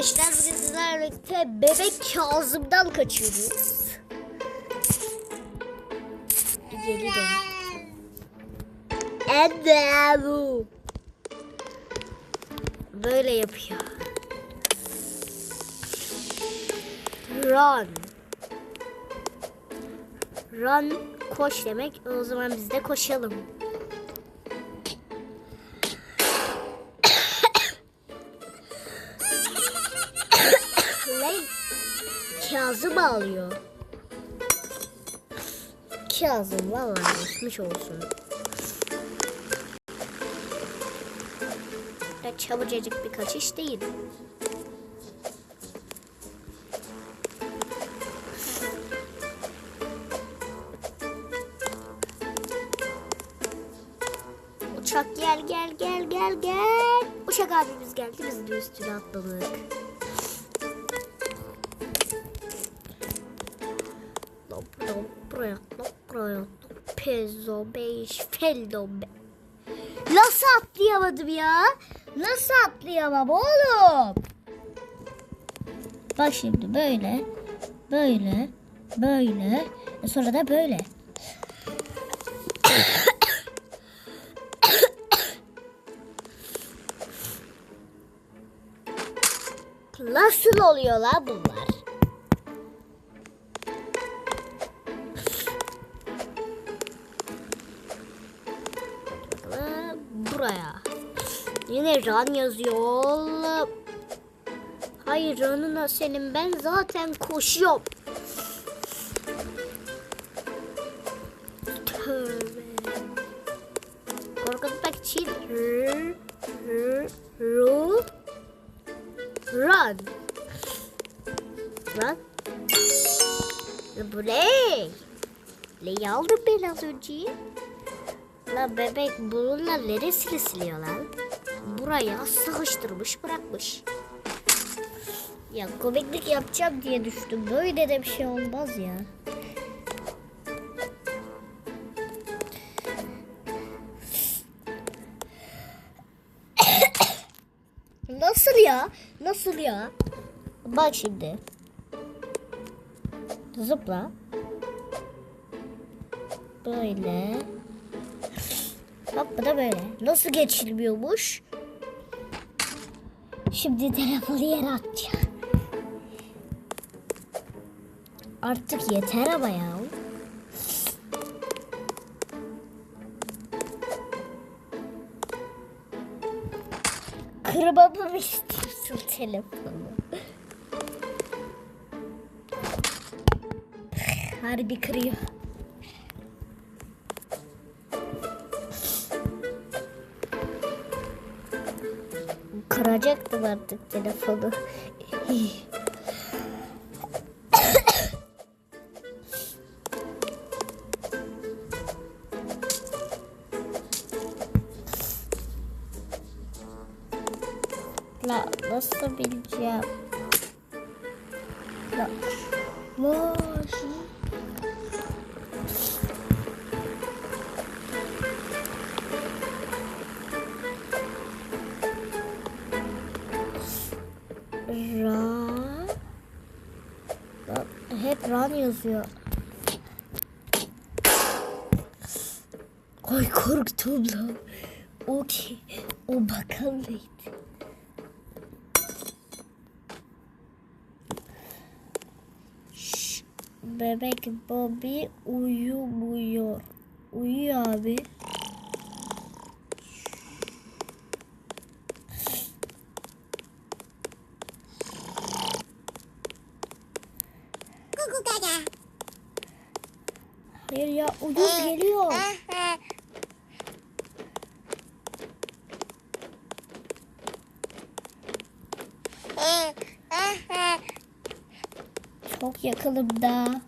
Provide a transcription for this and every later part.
arkadaşlar bugün sizlerle birlikte bebek Kazım'dan kaçıyoruz. Geri dön. Böyle yapıyor. Run. Run koş demek. O zaman biz de koşalım. Kazım ağlıyor. Kazım vallahi geçmiş olsun. Ya çabucacık bir kaçış değil. Uçak gel gel gel gel gel. Uçak abimiz geldi biz de üstüne atladık. Beş, feldo, be. Nasıl atlayamadım ya? Nasıl atlayamam oğlum? Bak şimdi böyle, böyle, böyle, e sonra da böyle. Nasıl oluyor lan bunlar? Yine run yazıyor. Hayır run'una senin ben zaten koşuyorum. Tövbe. Korkutmak için r, r, ru, run. Run. Neyi aldım ben az önce? La bebek bununla neresini siliyor lan? Buraya sıkıştırmış bırakmış. Ya komiklik yapacağım diye düştüm. Böyle de bir şey olmaz ya. Nasıl ya? Nasıl ya? Bak şimdi. Zıpla. Böyle. Bak da böyle. Nasıl geçilmiyormuş? Şimdi telefonu yere atacağım. Artık yeter ama ya. Kırmamı mı istiyorsun telefonu? Harbi kırıyor. Kıracaktım artık telefonu. La nasıl bileceğim? La. La. şu- yazıyor. Ay korktum lan. O ki o bakan neydi? Şş, Bebek Bobby uyumuyor. Uyuyor abi. Hayır ya uyuz geliyor. Çok yakınımda.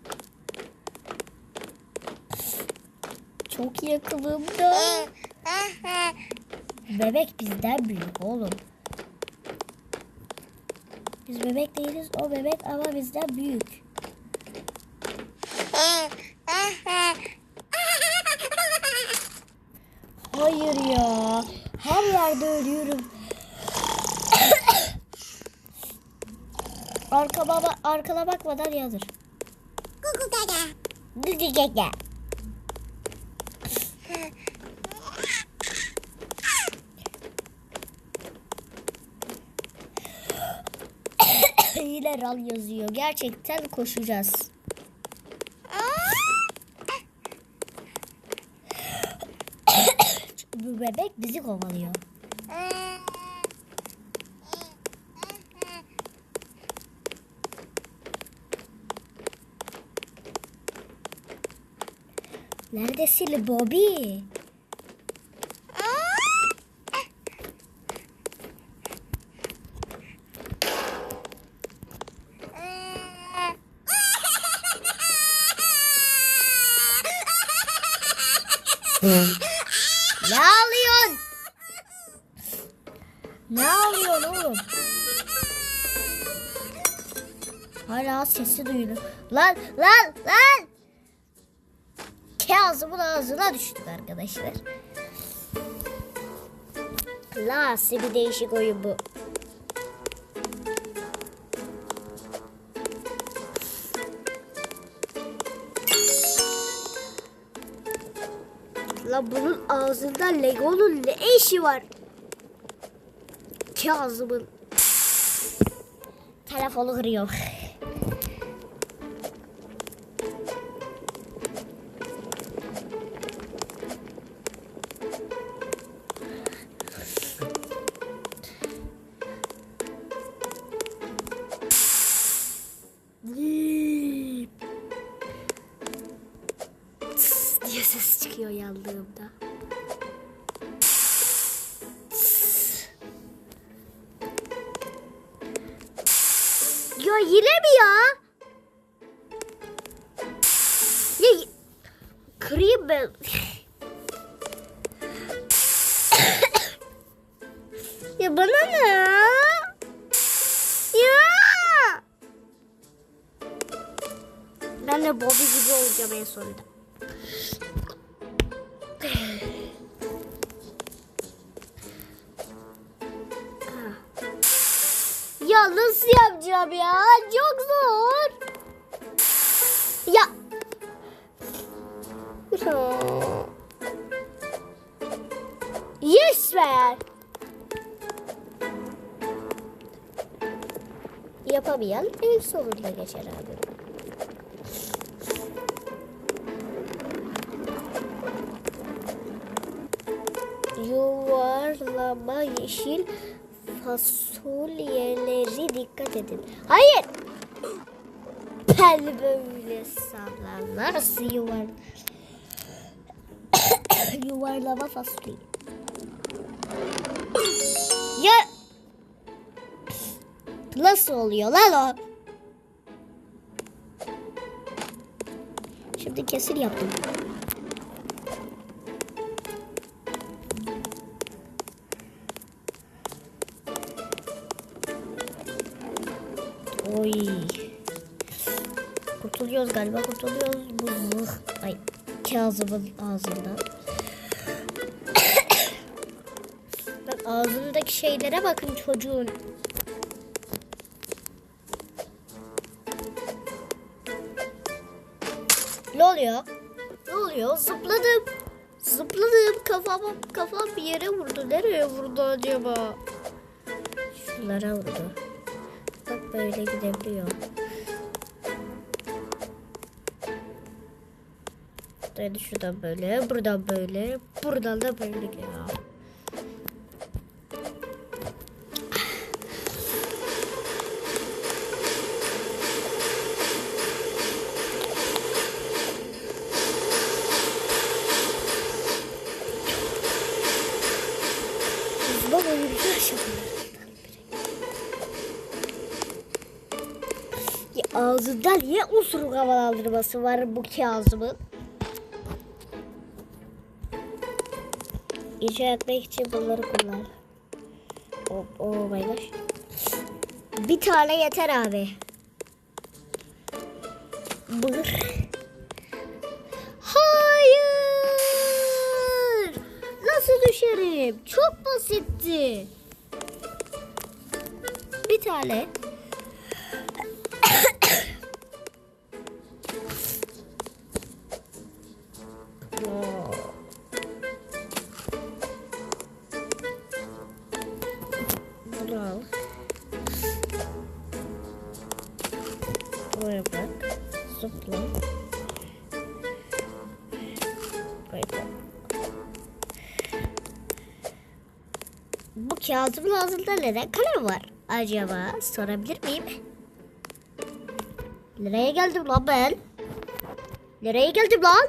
Çok yakınımda. Bebek bizden büyük oğlum. Biz bebek değiliz. O bebek ama bizden büyük. Hayır ya. Her yerde ölüyorum. Arkama, arkana bakmadan yazır. Gıgıgıgı. Yine ral yazıyor. Gerçekten koşacağız. Bebek bizi kovalıyor. Neredesin Bobby? Ne ağlıyorsun? Ne ağlıyorsun oğlum? Hala sesi duyuluyor. Lan lan lan! Kazım'ın ağzına düştük arkadaşlar. Nasıl bir değişik oyun bu. La bunun ağzında Lego'nun ne işi var? Kazım'ın. Telefonu kırıyor. Ya yine mi ya? Ya kırayım ben. ya bana ne ya? Ya. Ben de Bobby gibi olacağım en sonunda. Ya nasıl yapacağım ya? Çok zor. Ya. Yes be. Yapamayan en sonunda geçer abi. yuvarlama yeşil fasulyeleri dikkat edin. Hayır. Pel böyle sallar. Nasıl yuvar? Yuvarlama fasulye. Ya nasıl oluyor lan o? Şimdi kesin yaptım. Galiba kurtuluyoruz. Bu zırh. Ay Kazım'ın ağzından. Bak ağzındaki şeylere bakın çocuğun. Ne oluyor? Ne oluyor? Zıpladım. Zıpladım. Kafam, kafam bir yere vurdu. Nereye vurdu acaba? Şunlara vurdu. Bak böyle gidebiliyor. Yani şuradan böyle, buradan böyle, buradan da böyle ya. Uzman oyuncu aşamalarından biri. Ya ağzında niye usuruk havalandırması var bu Kazım'ın? İnşa etmek için bunları kullan. Oh, oh my gosh. Bir tane yeter abi. Bıgır. Hayır. Nasıl düşerim? Çok basitti. Bir tane. oh. Böyle. Bu kağıdın ağzında neden kalem var acaba? Sorabilir miyim? Nereye geldim lan ben? Nereye geldim lan?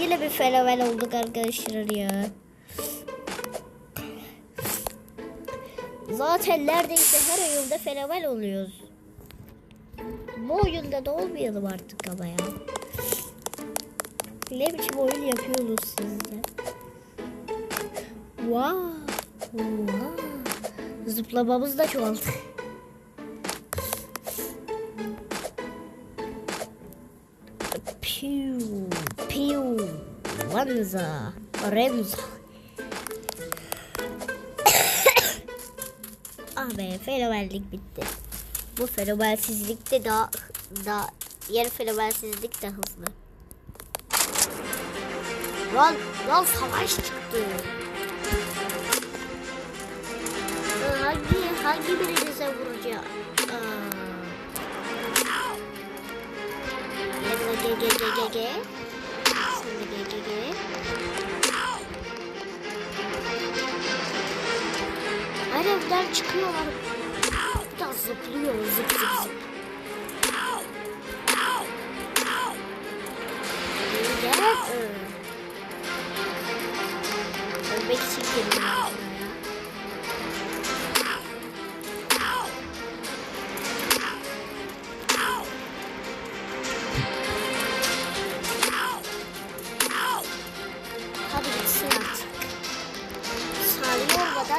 Yine bir fenomen olduk arkadaşlar ya. Zaten neredeyse her oyunda fenomen oluyoruz. Bu oyunda da olmayalım artık ama ya. Ne biçim oyun yapıyorsunuz siz de? Wow. wow. Zıplamamız da çoğaldı. Piu, piu, vanza, remza. ah be fenomenlik bitti. Bu fenomensizlik de daha, daha yer fenomensizlik de hızlı. Lan, lan savaş çıktı. Ee, Hangi, hangi birinize vuracağım? Aa. Yanına ge ge ge ge ge. Sen de ge ge ge. Her evden çıkıyorlar. Biraz zıplıyor zıp zıp zıp. Gel. Ee.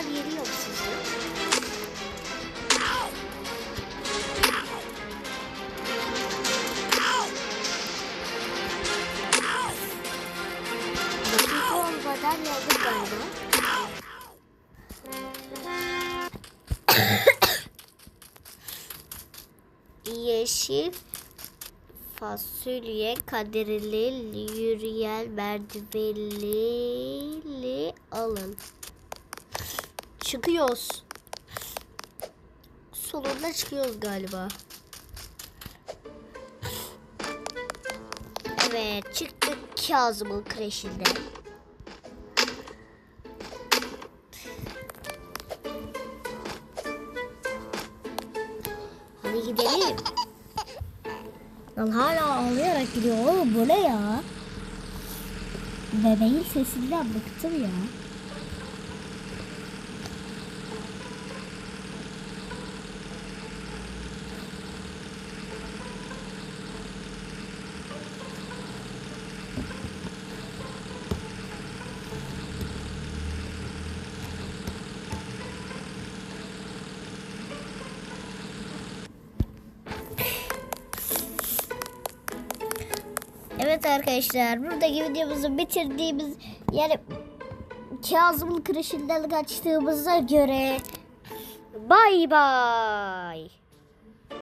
Saniye olmadan yeniyorum sizi. Dakika olmadan yendik galiba. Yeşil fasulye kadirli yürüyen merdivenli alın. Çıkıyoruz. Sonunda çıkıyoruz galiba. Evet çıktık Kazım'ın kreşinden. Hadi gidelim. Lan hala ağlayarak gidiyor oğlum bu ne ya? Bebeğin sesinden bıktım ya. Evet arkadaşlar buradaki videomuzu bitirdiğimiz yani Kazım'ın kreşinden kaçtığımıza göre bay bay.